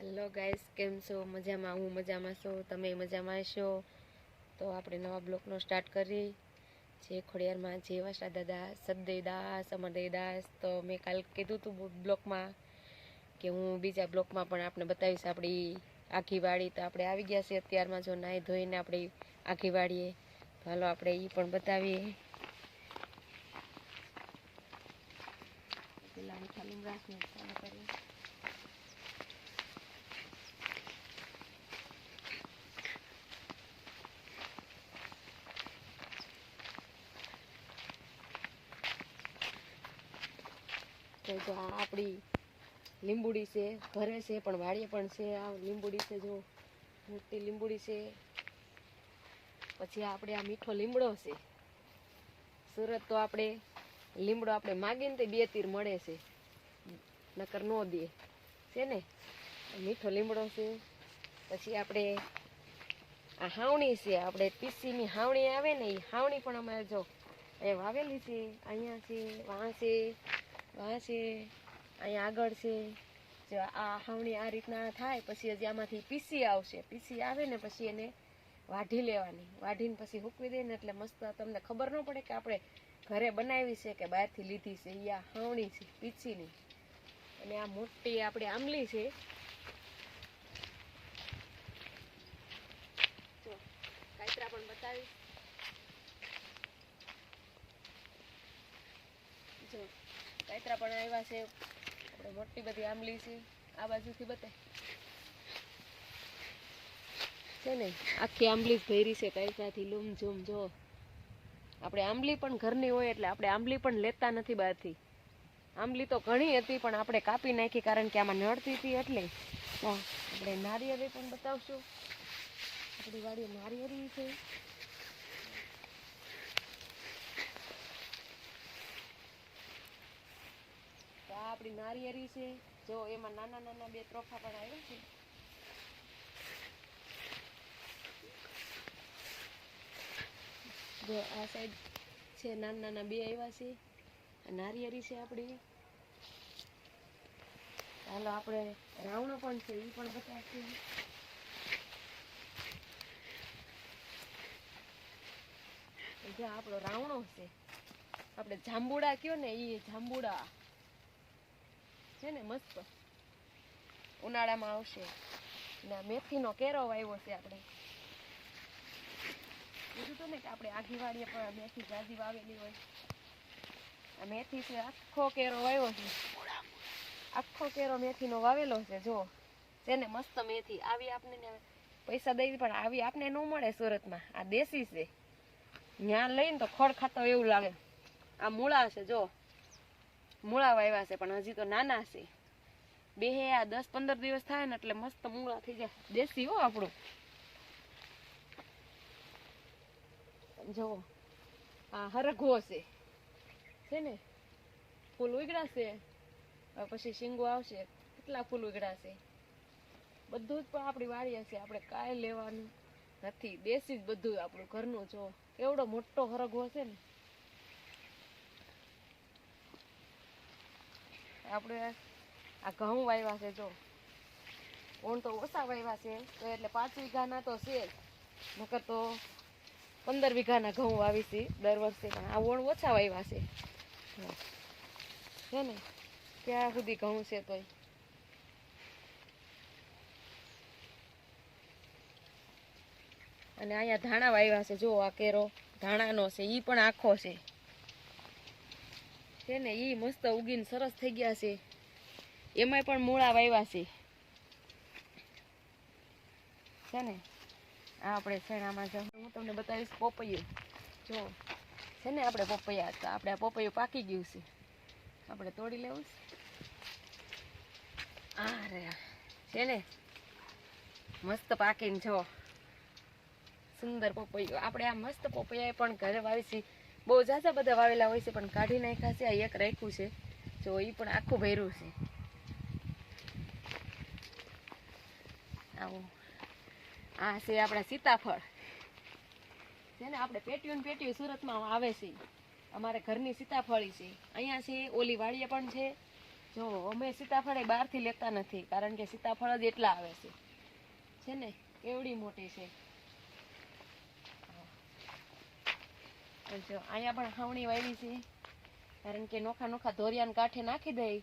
Hello guys કેમ છો? મજામાં? હું મજામાં છું. તમે મજામાં હશો તો આપણે નવા બ્લોકનો સ્ટાર્ટ કરી જે ખોડિયારમાં જે વાસા દાદા સદયદાસ અમરદયદાસ તો મેં કાલ કીધું હતું બ્લોકમાં કે હું બીજા બ્લોકમાં પણ આપણે બતાવીશ આપણી આખી વાડી. તો આપણે આવી ગયા છીએ અત્યારમાં જો નાહી ધોઈને આપણી આખી વાડીએ. તો આપણે એ પણ બતાવીએ. પેલા ખાલી રાખીએ ચાલુ કરીએ. તો જો આ આપણી લીંબુડી છે, ભરે છે, પણ વાળીએ પણ છે. આ લીંબુડી છે જો, મોટી લીંબુડી છે. પછી આપણે આ મીઠો લીમડો છે. સુરત તો આપણે લીમડો આપણે માગીને તે બે તીર મળે છે. નકર નો દે. છે ને? મીઠો લીમડો છે. પછી આપણે આ હાવણી છે. આપણે પીસીની હાવણી આવે ને એ હાવણી પણ અમારે જો, એ વાવેલી છે. અહીંયા છે, વાં છે. વાં છે, અહીંયા આગળ છે. જો આ હાવણી આ રીતના થાય, પછી હજી આમાંથી પીસી આવશે. પીસી આવે ને પછી એને વાઢી લેવાની. વાઢીને પછી હૂકવી દઈને એટલે મસ્ત તમને ખબર ન પડે કે આપણે ઘરે બનાવી છે કે બહારથી લીધી છે. એ આ હાવણી છે, પીસીની. અને આ મોટી આપણી આંબલી છે જો કાતરા પણ બતાવીશ જો કાતરા પણ આવ્યા છે. આપણે મોટી બધી આંબલી છે. આ બાજુથી બતાય. છે ને, આખી આંબલી જ ભરી છે કાયસાથી લૂમ ઝૂમ, જો. આપણે આંબલી પણ ઘરની હોય એટલે આપણે આંબલી પણ લેતા નથી બહારથી. આંબલી તો ઘણી હતી, પણ આપણે કાપી નાખી કારણ કે આમાં નડતી હતી એટલે. આપણે નારિયેળી પણ બતાવશું. આપણી વાડી નારિયેળી છે. આ આપણી નારિયેરી છે. જો એમાં નાના નાના બે ત્રોફા પણ આવ્યા છે. જો આ સાઈડ છે, નાના નાના બે આવ્યા છે. આ નારિયેળી છે આપણી. ચાલો આપણે રાવણો પણ છે એ પણ બતાવીશું. જો આપણો રાવણો છે. આપણે જાંબુડા કયો ને એ જાંબુડા. છે ને મસ્ત. ઉનાળામાં આવશે. ને, મેથીનો કેરો વાવ્યો છે આપણે. કીધું તો ને કે આપણે આઘી વાડીએ પણ મેથી જાજી વાવેલી હોય. આ મેથી છે, આખો કેરો વાવ્યો છે. આખો કેરો મેથીનો વાવેલો છે, જો. છે ને મસ્ત મેથી આવી આપને પૈસા દઈ પણ આવી આપને ન મળે સુરતમાં. આ દેશી છે. ત્યાં લઈને તો ખડ ખાતો એવું લાગે. આ મૂળા છે, જો. મૂળા વાવ્યા છે, પણ હજી તો નાના છે. બે આ દસ પંદર દિવસ થાય ને એટલે મસ્ત મૂળા થઈ જાય. દેશી હો આપણું. જો, આ હરઘો છે. છે ને? ફૂલ ઉગડાશે પછી શીંગો આવશે. કેટલા ફૂલ ઉગડાશે બધું જ પણ આપણી વાડી હશે આપણે કાંઈ લેવાનું નથી. દેશી જ બધું આપણું ઘરનું જો. એવડો મોટો હરઘો છે ને. આપણે આ ઘઉં વાવ્યા છે, જો. ઓણ તો ઓછા વાવ્યા છે, તો એટલે પાંચ વીઘાના તો છે નકર તો પંદર વીઘાના ઘઉં વાવી છે દર વર્ષે, પણ આ ઓણ ઓછા વાવ્યા છે. છે ને? ક્યાં સુધી ઘઉં છે તોય. અને અહીંયા ધાણા વાવ્યા છે, જો આ કેરો ધાણાનો છે એ પણ આખો છે. છે ને એ મસ્ત ઉગીને સરસ થઈ ગયા છે. એમાંય પણ મૂળા વાવ્યા છે. છે ને? આ આપણે શેણામાં જો હું તમને બતાવીશ પોપૈયું. જો, છે ને આપણે પોપૈયા તો આપણે આ પોપૈયું પાકી ગયું છે. આપણે તોડી લેવું આ રે છે ને? મસ્ત પાકીને જો. સુંદર પોપૈયું. આપણે આ મસ્ત પોપૈયા પણ ઘરે વાવી છે. બહુ ઝાઝા બધા વાવેલા હોય છે, પણ કાઢી નાખ્યા છે, આ એક રાખ્યું છે. જો એ પણ આખું ભર્યું છે. આવું. આ છે આપણા સીતાફળ. છે ને, આપણે પેટ્યું પેટીયું સુરતમાં આવે છે. અમારે ઘરની સીતાફળી છે. અહીંયા છે, ઓલી વાડીએ પણ છે. જો, અમે સીતાફળ એ બહારથી લેતા નથી, કારણ કે સીતાફળ જ એટલા આવે છે. છે ને, કેવડી મોટી છે. જો, અહીંયા પણ ખાવણી વાવી છે. કારણ કે નોખા નોખા ધોરિયાને કાંઠે નાખી દઈ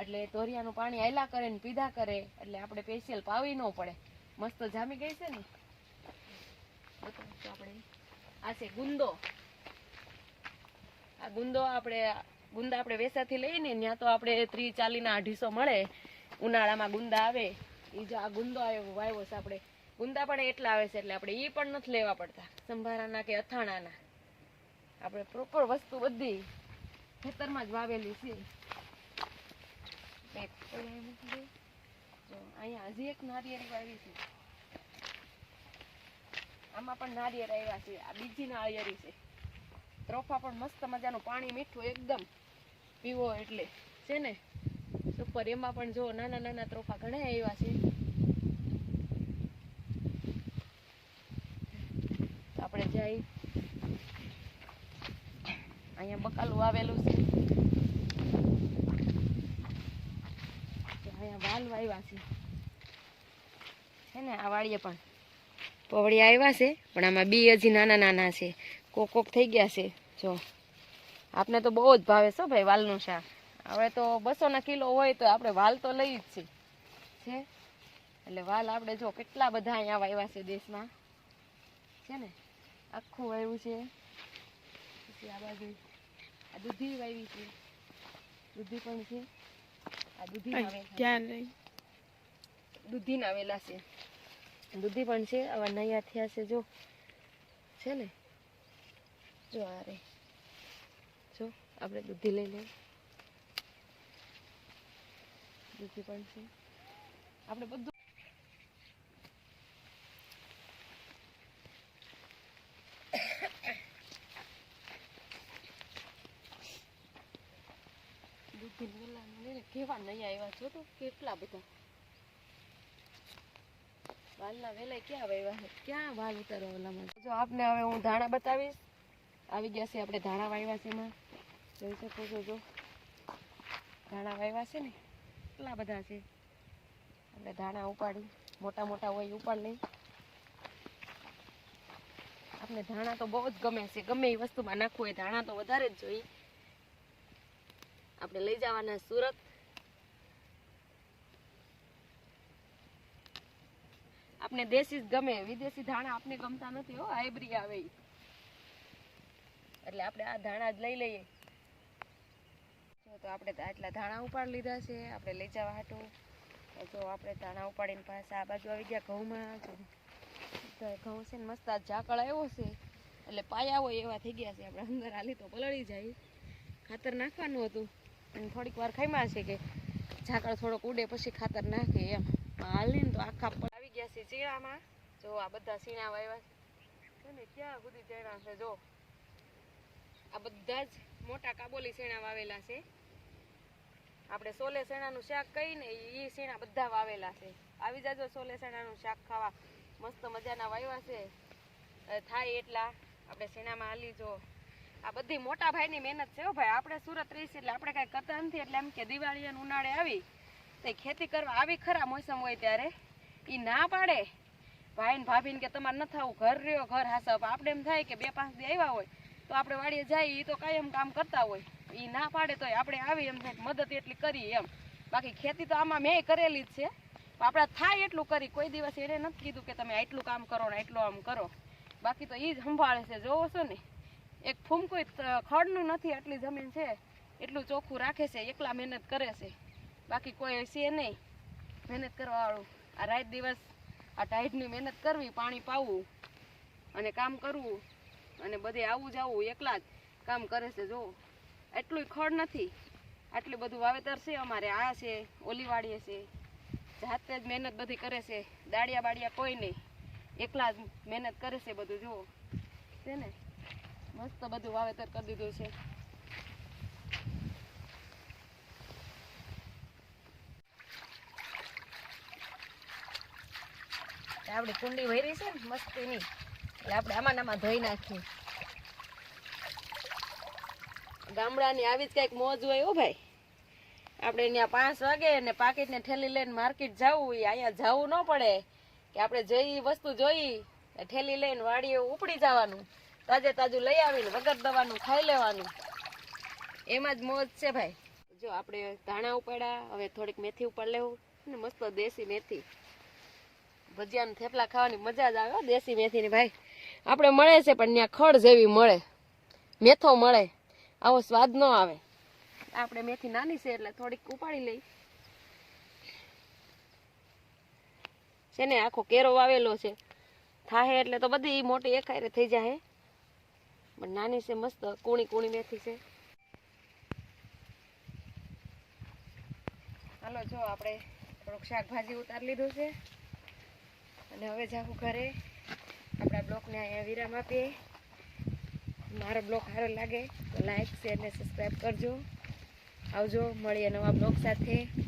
એટલે ધોરિયાનું પાણી આયલા કરે ને પીધા કરે. એટલે આપણે સ્પેશિયલ પાવી ન પડે. મસ્ત જામી ગઈ છે ને? આપણે. આ છે ગુંદો. આ ગુંદો આપણે, ગુંદા આપણે વેસાથી લઈએ ને ત્યાં તો આપણે ત્રીસ ચાલીના અઢીસો મળે. ઉનાળામાં ગુંદા આવે. એ જો આ ગુંદો આવ્યો વાવ્યો છે આપણે. ગુંદા પણ એટલા આવે છે એટલે આપણે એ પણ નથી લેવા પડતા. સંભારાના કે અથાણાના. આપણે પ્રોપર વસ્તુ બધી ખેતરમાં જ વાવેલી છે. અહીંયા હજી એક નારિયેળી વાવી છે. આમાં પણ નારિયેળ આવ્યા છે. આ બીજી નાળિયેરી છે. ત્રોફા પણ મસ્ત મજાનું પાણી મીઠું એકદમ પીવો એટલે. છે ને? સુપર એમાં પણ જો નાના નાના ત્રોફા ઘણા આવ્યા છે. આપણે જઈ અહીંયા બકાલું આવેલું છે. અહીંયા વાલ વાવ્યા છે. છે ને આ વાડીએ પણ. પવડી આવ્યા છે, પણ આમાં બી હજી નાના નાના છે. કોક કોક થઈ ગયા છે, જો. આપને તો બહુ જ ભાવે છે ભાઈ વાલનું શાક. હવે તો બસો ના કિલો હોય તો આપણે વાલ તો લઈ જ છે. એટલે વાલ આપણે જો કેટલા બધા અહીંયા વાવ્યા છે દેશમાં. છે ને? આખું વાવ્યું છે. પછી આ બાજુ. આ દૂધી વાવી છે. દૂધી પણ છે. આ દૂધી દૂધી નાવેલા છે. દૂધી પણ છે. આવા નયા થયા છે જો. છે ને? જો આ રે જો આપણે દૂધી લઈ લઈએ. દૂધી પણ છે. આપણે બધું દૂધી લઈને કેવા આવ્યા છો તો કેટલા બધા. વાલના વેલા ક્યાં વાવ્યા છે? ક્યાં વાલ ઉતારો ઓલામાં? જો આપને હવે હું ધાણા બતાવીશ. આવી ગયા છે આપણે ધાણા વાવ્યા છે એમાં. જોઈ શકો છો, જો. ધાણા વાવ્યા છે ને કેટલા બધા છે. આપણે ધાણા ઉપાડી. મોટા મોટા હોય ઉપાડ લઈ. આપણે ધાણા તો બહુ જ ગમે છે. ગમે એ વસ્તુમાં નાખવું હોય, ધાણા તો વધારે જ જોઈએ. આપણે લઈ જવાના સુરત. આપણે દેશી ગમે, વિદેશી ધાણા આપણે ગમતા નથી હો હાઈબ્રી આવે એટલે આપણે આ ધાણા જ લઈ લઈએ. તો આપણે આટલા ધાણા ઉપાડી લીધા છે, આપણે લઈ જવા હાટું. જો આપણે ધાણા ઉપાડીને પાછા આ બાજુ આવી ગયા ઘઉંમાં. ઘઉં છે ને મસ્ત ઝાકળ આવ્યો છે, એટલે પાયા હોય એવા થઈ ગયા છે, આપણે અંદર હાલી તો પલળી જાય. ખાતર નાખવાનું હતું, અને થોડીક વાર ખાઈમાં છે કે ઝાકળ થોડોક ઉડે પછી ખાતર નાખે એમ. હાલીને તો આખા પડ ચીણામાં જો આ બધા સીણા વાવ્યા છે. ને ક્યાં સુધી ચડ્યા છે? જો. આ બધા જ મોટા કાબોલી શેણા વાવેલા છે. આપણે સોલે શેણાનું શાક કહીને એ શેણા બધા વાવેલા છે. આવી જાજો સોલે શેણાનું શાક ખાવા. મસ્ત મજાના વાવ્યા છે. થાય એટલા. આપણે શેણામાં હાલી જો. આ બધી મોટા ભાઈની મહેનત છે ભાઈ. આપણે સુરત રહીશ એટલે આપણે કાંઈ કરતા નથી. એટલે એમ કે દિવાળી અને ઉનાળે આવી. તો ખેતી કરવા આવી ખરા મોસમ હોય ત્યારે. એ ના પાડે. ભાઈ ને ભાભીને કે તમારે ન થવું, ઘર રહ્યો, ઘર હાસપ આપણે એમ થાય કે બે પાંચ દી આવ્યા હોય, તો આપણે વાડીએ જાય એ તો કાયમ કામ કરતા હોય. એ ના પાડે તોય આપણે આવી એમ થાય મદદ એટલી કરી એમ. બાકી ખેતી તો આમાં મેં કરેલી જ છે. આપણે થાય એટલું કરી. કોઈ દિવસ એને નથી કીધું કે તમે આટલું કામ કરો ને આટલું આમ કરો. બાકી તો એ જ સંભાળે છે. જોવો છો ને, એક ફૂમકું ખડનું નથી આટલી જમીન છે. એટલું ચોખ્ખું રાખે છે. એકલા મહેનત કરે છે. બાકી કોઈ છે નહીં. મહેનત કરવાવાળું. આ રાત દિવસ આ ટાઈટની મહેનત કરવી, પાણી પાવું અને કામ કરવું અને બધે આવું જવું એકલા જ કામ કરે છે, જો. એટલું ખડ નથી. આટલું બધું વાવેતર છે અમારે, આ છે, ઓલીવાડીએ છે. જાતે જ મહેનત બધી કરે છે. દાડિયા બાડિયા કોઈ નહીં. એકલા જ મહેનત કરે છે બધું જુઓ છે ને? મસ્ત બધું વાવેતર કરી દીધું છે. આપણી કુંડી ભરી છે ને મસ્તીની એટલે આપણે આમાં આમાં ધોઈ નાખીએ. ગામડાની આવી જ કંઈક મોજ હોય હો ભાઈ. આપણે ત્યાં પાંચ વાગે ને પાકીટને ઠેલી લઈને માર્કેટ જવું એ અહીંયા જવું ન પડે. કે આપણે જોઈ વસ્તુ જોઈ ઠેલી લઈને વાડીએ ઉપડી જવાનું. તાજે તાજું લઈ આવીને વગર દવાનું ખાઈ લેવાનું. એમાં જ મોજ છે ભાઈ. જો આપણે ધાણા ઉપાડ્યા, હવે થોડીક મેથી ઉપર લેવું. ને મસ્ત દેશી મેથી. ભજીયા થેપલા ખાવાની મજા જ આવે દેશી મેથીની ભાઈ. આપણે મળે છે, પણ ત્યાં ખડ જેવી મળે. મેથો મળે. આવો સ્વાદ ન આવે. આપણે મેથી નાની છે, એટલે થોડીક ઉપાડી લઈ છે ને, આખો કેરો વાવેલો છે. થાહે એટલે તો બધી મોટી એકાયરે થઈ જાય પણ નાની છે, મસ્ત કૂણી કૂણી મેથી છે. હાલો, જો આપણે થોડુંક શાકભાજી ઉતારી લીધું છે. અને હવે જાઉં ઘરે. આપણા બ્લોગને અહીંયા વિરામ આપીએ. મારો બ્લોગ સારો લાગે તો લાઈક શેર ને સબસ્ક્રાઈબ કરજો. આવજો, મળીએ નવા બ્લોગ સાથે.